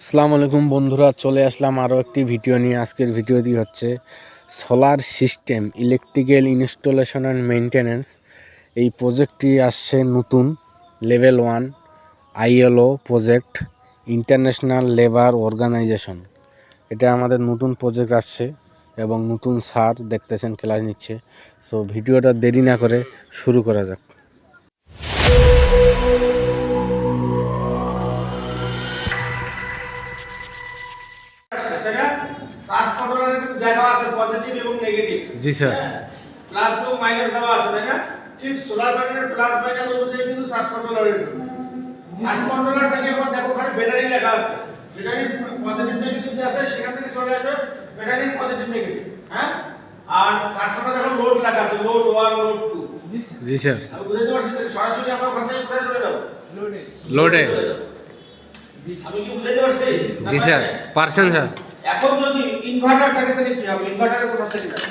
আসসালামু আলাইকুম বন্ধুরা, চলে আসলাম আরও একটি ভিডিও নিয়ে। আজকের ভিডিওটি হচ্ছে solar system electrical installation and maintenance এই প্রজেক্টটি আসছে নতুন level one ILO project international labour organisation এটা আমাদের নতুন প্রজেক্ট আসছে এবং নতুন স্যার দেখতেছেন ক্লাস নিচ্ছে। সো ভিডিওটা দেরি না করে শুরু করা যাক। জি স্যার। প্লাস এবং মাইনাস দেওয়া আছে তাই না? ঠিক সোলার প্যানেলের প্লাস মাইনাস অনুযায়ী কিন্তু সার্চ কন্ট্রোলারের সার্চ কন্ট্রোলারটাকে আবার দেখো ওখানে ব্যাটারি লেখা আছে। ব্যাটারি পজিটিভ নেগেটিভ যে আছে সেখান থেকে চলে আসবে ব্যাটারি পজিটিভ নেগেটিভ হ্যাঁ? আর সার্চ কন্ট্রোলার দেখো লোড লেখা আছে লোড 1 লোড 2 জি স্যার। আমি বুঝাতে পারছি সরাসরি আমরা ওখান থেকে কোথায় চলে যাব? লোডে আমি কি বুঝাতে পারছি? জি স্যার। পারছেন স্যার। এখন যদি ইনভার্টার থাকে তাহলে কি হবে? ইনভার্টারের কোথা থেকে যাবে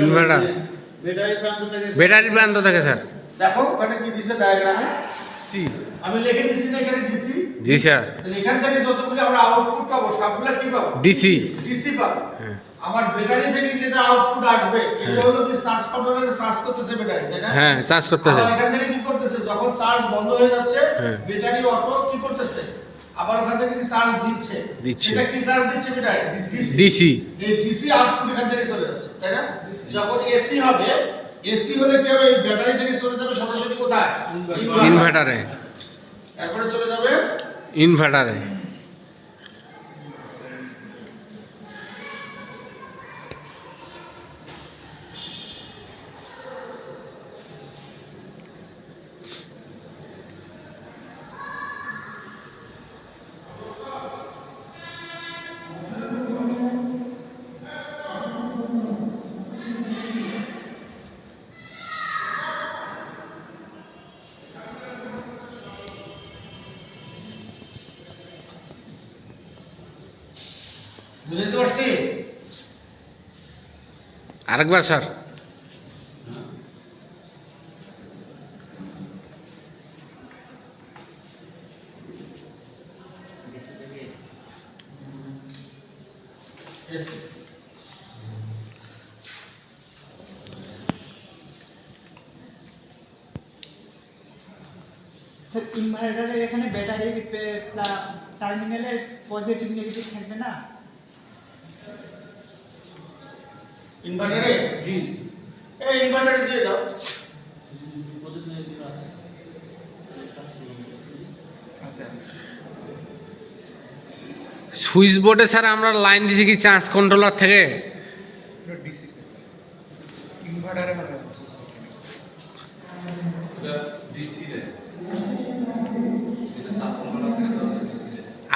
ইনভার্টার ব্যাটারি প্রান্ত থেকে ব্যাটারি প্রান্ত থাকে স্যার দেখো ওখানে কি দিছে ডায়াগ্রামে সি আমি লিখে দিছি না এখানে ডিসি জি স্যার তাহলে এখান থেকে যতগুলো আমরা আউটপুট পাবো সবগুলো কি পাবো? ডিসি ডিসি পাবো। হ্যাঁ। আমার ব্যাটারি থেকে যেটা আউটপুট আসবে এটা হলো কি চার্জ কন্ট্রোলারে চার্জ করতেছে ব্যাটারি তাই না? হ্যাঁ চার্জ করতেছে। আবার এখান থেকে কি করতেছে? যখন চার্জ বন্ধ হয়ে যাচ্ছে হ্যাঁ। ব্যাটারি অটো কি করতেছে? আবার ওখান থেকে চার্জ দিচ্ছে দিচ্ছে। এটা কি চার্জ দিচ্ছে বেটা ডিসি এই ডিসি আউটপুট এখান থেকে চলে যাচ্ছে তাই না? যখন এসি হবে এসি হলে কি হবে? ব্যাটারি থেকে চলে যাবে সরাসরি কোথায়? ইনভার্টারে তারপরে চলে যাবে ইনভার্টারে বুঝতে পারছি? আরেকবার স্যার। স্যার ইনভার্টারের এখানে ব্যাটারির টার্মিনালের পজিটিভ নেগেটিভ থাকবে না? ইনভার্টারে এই ইনভার্টারে দিয়ে দাও। সুইচ বোর্ডে স্যার আমরা লাইন দিছি কি চার্জ কন্ট্রোলার থেকে?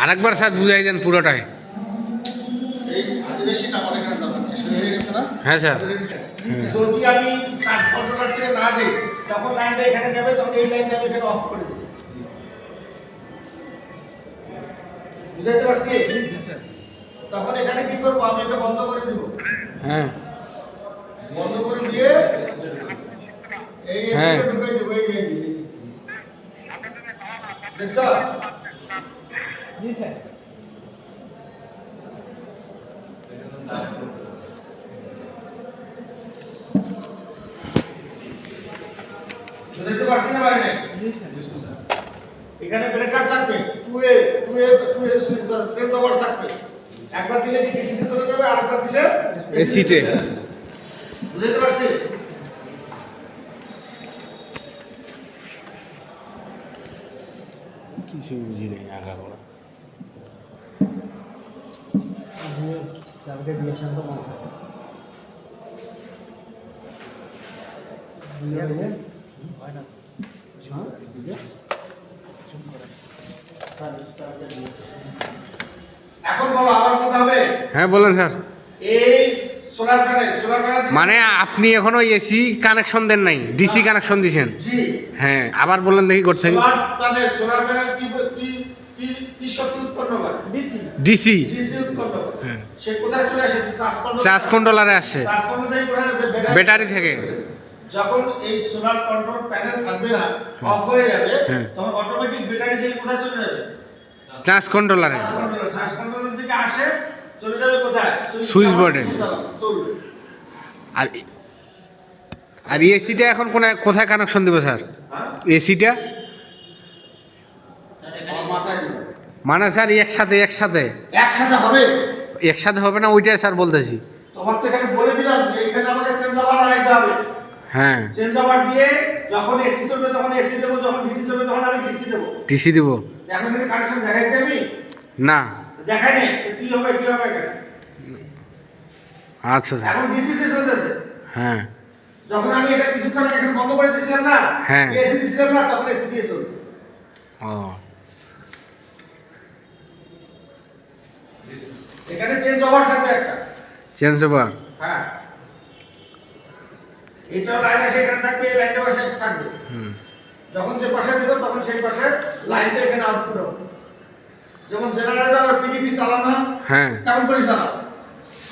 আরেকবার স্যার বুঝাই দেন পুরোটাই। আদিবাসীটা আমার এখানে দরকার নেই। হয়ে গেছে না? হ্যাঁ স্যার। যদি আমি সার্চ কন্ট্রোলার থেকে না দিই তখন লাইনটা এখানে যাবে তখন এই লাইনটা আমি এখানে অফ করে দেবো। বুঝাইতে পারছি? তখন এখানে কি করব? আমি এটা বন্ধ করে দিব। হ্যাঁ। বন্ধ করে দিয়ে এই হ্যাঁ। এসিটা ঢুকাই এই যে। জি স্যার। বুঝাইতে পারছি না পারি জি এখানে ব্রেকার থাকবে। Two A two A two A switch change over থাকবে। একবার দিলে কি ডিসিতে চলে যাবে আরেকবার দিলে এসিতে বুঝতে পারছি কিছু বুঝি নেই আগা করা যাকে দিয়েছেন তো মনে হয় না এখন বলো আবার কথা হবে? হ্যাঁ বলেন স্যার। এই সোলার প্যানেল সোলার প্যানেল মানে আপনি এখনও এসি কানেকশন দেন নাই ডিসি কানেকশন দিছেন? জি। হ্যাঁ আবার বললেন দেখি করতে। সোলার প্যানেল সোলার প্যানেল কি কি কি কি শক্তি উৎপন্ন করে? ডিসি ডিসি ডিসি উৎপন্ন করে। হ্যাঁ। সে কোথায় চলে আসে? চার্জ কন্ট্রোলারে আসছে চার্জ কন্ট্রোল আসে? ব্যাটারি থেকে। যখন এই সোলার কন্ট্রোল প্যানেল থাকবে না অফ হয়ে যাবে হ্যাঁ। তখন অটোমেটিক ব্যাটারি থেকে কোথায় চলে যাবে? চার্জ কন্ট্রোলারে শ্বাস কন্ট্রোলার থেকে আসে চলে যাবে কোথায়? সুইচ বোর্ডে। চলবে। আর আর এসিটা এখন কোনায় কোথায় কানেকশন দেবো স্যার? হ্যাঁ? এসিটা দিবে। মানে স্যার একসাথে একসাথে। একসাথে হবে? একসাথে হবে না ওইটাই স্যার বলতেছি। তোমার তো এখানে বলে দিলাম যে এখানে আমাকে চেঞ্জ হবে। হ্যাঁ। চেঞ্জ ওভার দিয়ে যখন এসি চলবে তখন এসি দেবো যখন ডিসি চলবে তখন আমি ডিসি দেবো। টিসি দিব। এখন এখানে কানেকশন দেখাইছি আমি? না। দেখাই নেই কি হবে কি হবে আচ্ছা স্যার এখন ডিসি তে চলতেছে। হ্যাঁ। যখন আমি এটা কিছুক্ষণ এখানে বন্ধ করে দিয়েছিলাম না হ্যাঁ। এসি দিয়েছিলাম না তখন এসি দিয়ে চলবে। ও। এখানে চেঞ্জ ওভার থাকবে একটা। চেঞ্জ ওভার হ্যাঁ। এটাও লাইন আসে এখানে থাকবে এই লাইনটা পাশে থাকবে। হুম। যখন যে পাশে দেবো তখন সেই পাশে লাইনটা এখানে আউটপুট হবে। যেমন জেনারেটর পিডিপি চালাও না হ্যাঁ। কেমন করে চালাও?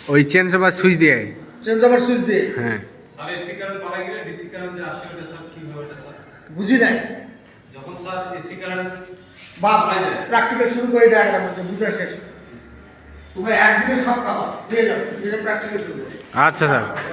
ওই চেঞ্জ ওভার সুইচ দিয়ে। চেঞ্জ ওভার সুইচ দিয়ে। হ্যাঁ। স্যার এসি কারেন্ট মারা গেলে ডিসি কারেন্ট যে আসে ওটা স্যার কীভাবে ওটা স্যার? বুঝি নাই। যখন স্যার এসি কারেন্ট বা প্র্যাকটিক্যাল শুরু করে ডায়াগ্রাম মধ্যে বুঝা শেষ। তোমরা একদিনে সব খাবার নিয়ে যাও প্র্যাকটিক্যাল শুরু করো। আচ্ছা স্যার।